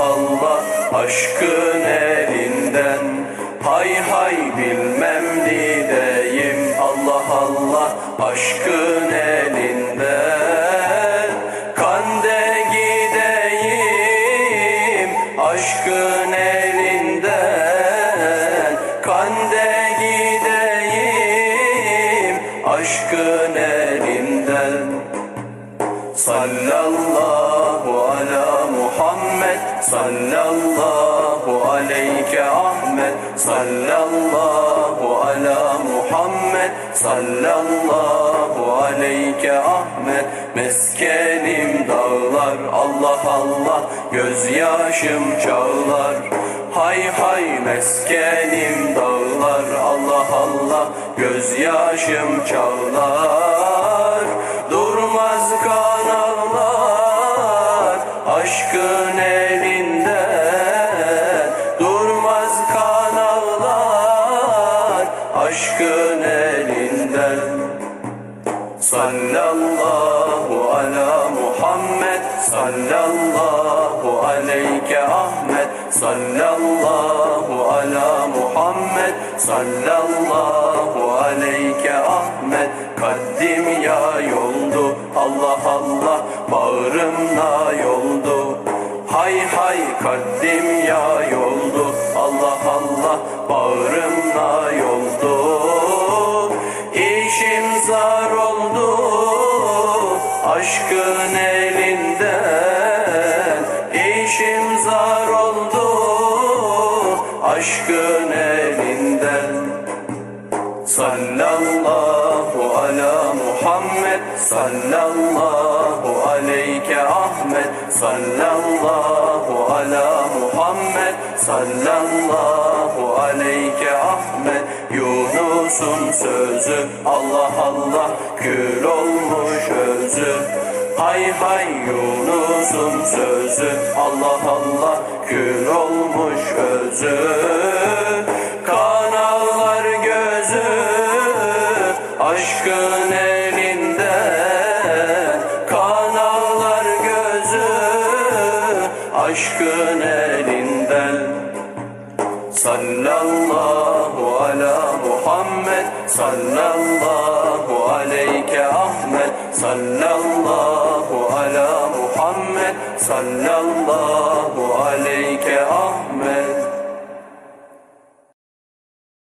Allah aşkın elinden. Hay hay bilmem diyeyim Allah Allah aşkın elinden. Kande gideyim aşkın elinden. Kande gideyim aşkın elinden. Sallallahu Sallallahu aleyke Ahmet Sallallahu ala Muhammed Sallallahu aleyke Ahmet. Meskenim dağlar Allah Allah Gözyaşım çağlar. Hay hay meskenim dağlar Allah Allah Gözyaşım çağlar Aşkın elinden. Sallallahu ala Muhammed. Sallallahu aleyke Ahmet Sallallahu ala Muhammed. Sallallahu aleyke Ahmet Kaddim ya yoldu. Allah Allah Bağrımla yoldu. Hay hay kaddim ya yoldu. Allah Allah aşkın elinden İşim zar oldu. Aşkın elinden. Sallallahu ala Muhammed Sallallahu aleyke Ahmet. Sallallahu ala Muhammed Sallallahu aleyke Ahmet Yunus'un sözü Allah Allah kül olmuş özü. Hay hay Yunus'un sözü Allah Allah kül olmuş özü. Kan ağlar gözü aşkın elinden Kan ağlar gözü aşkın elinden Sallallahu ala Muhammed Sallallahu aleyke Ahmet Sallallahu ala Muhammed Sallallahu aleyke